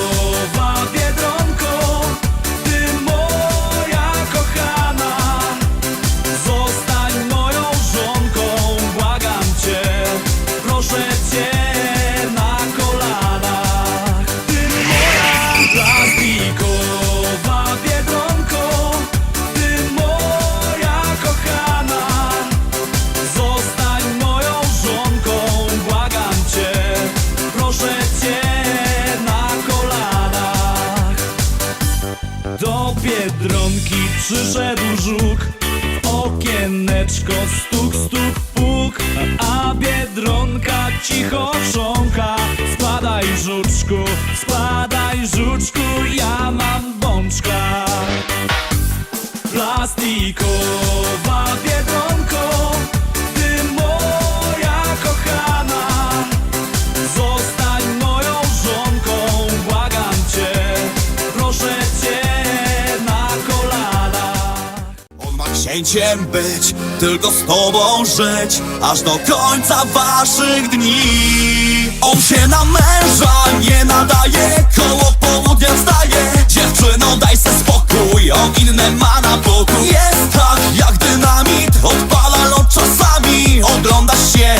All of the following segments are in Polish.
słowa biedro przyszedł żuk. W okieneczko stuk, stuk, puk. A Biedronka cicho chrząka Spadaj żuczku, spadaj żuczku Ja mam bączka. Plastikowa księciem być, tylko z tobą żyć Aż do końca waszych dni. On się na męża nie nadaje Koło południa wstaje. Dziewczyno daj se spokój On inne ma na boku. Jest tak jak dynamit Odpala lot czasami. Ogląda się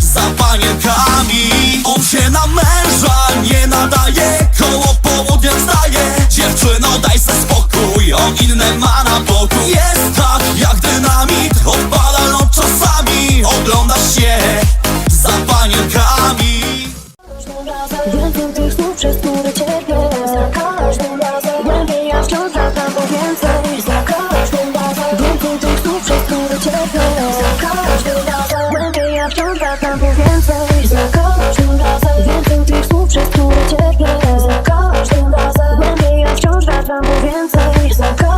za panienkami On się na męża nie nadaje Koło południa wstaje. Dziewczyno daj se spokój On inne ma na boku. Jest więcej Za każdym razem Więcej tych słów, przez które cierpię. Za razem Głębiej ja wciąż wracam po więcej. Za każdym